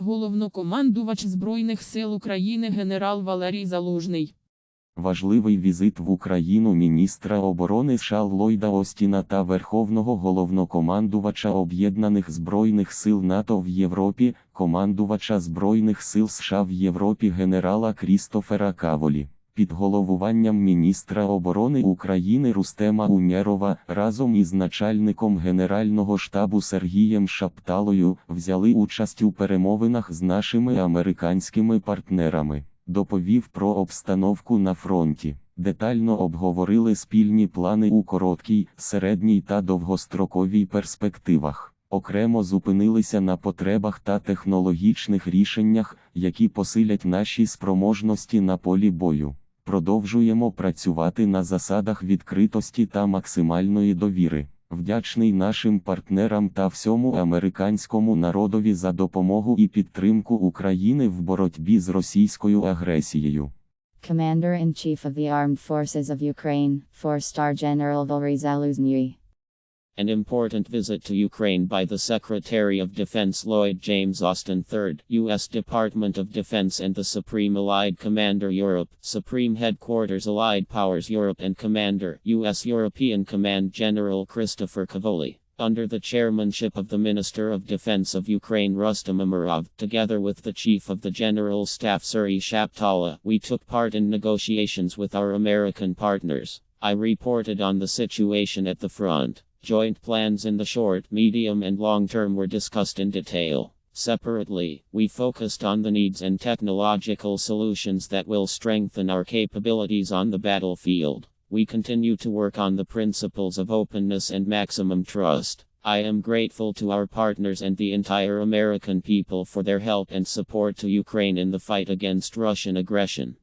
Головнокомандувач Збройних сил України генерал Валерій Залужний. Важливий візит в Україну міністра оборони США Ллойда Остіна та Верховного головнокомандувача Об'єднаних Збройних сил НАТО в Європі, командувача Збройних сил США в Європі генерала Крістофера Каволі. Під головуванням міністра оборони України Рустема Умєрова разом із начальником Генерального штабу Сергієм Шапталою взяли участь у перемовинах з нашими американськими партнерами доповів про обстановку на фронті. Детально обговорили спільні плани у короткій, середній та довгостроковій перспективах. Окремо зупинилися на потребах та технологічних рішеннях, які посилять наші спроможності на полі бою. Продовжуємо працювати на засадах відкритості та максимальної довіри. Вдячний нашим партнерам та всьому американському народові за допомогу і підтримку України в боротьбі з російською агресією. Commander-in-Chief of the Armed Forces of Ukraine, 4-star General Valery Zaluzny. An important visit to Ukraine by the Secretary of Defense Lloyd James Austin III, U.S. Department of Defense and the Supreme Allied Commander Europe, Supreme Headquarters Allied Powers Europe and Commander, U.S. European Command General Christopher Cavoli. Under the chairmanship of the Minister of Defense of Ukraine Rustam Amerov, together with the Chief of the General Staff Suri Shaptala, we took part in negotiations with our American partners. I reported on the situation at the front. Joint plans in the short, medium, and long term were discussed in detail. Separately, we focused on the needs and technological solutions that will strengthen our capabilities on the battlefield. We continue to work on the principles of openness and maximum trust. I am grateful to our partners and the entire American people for their help and support to Ukraine in the fight against Russian aggression.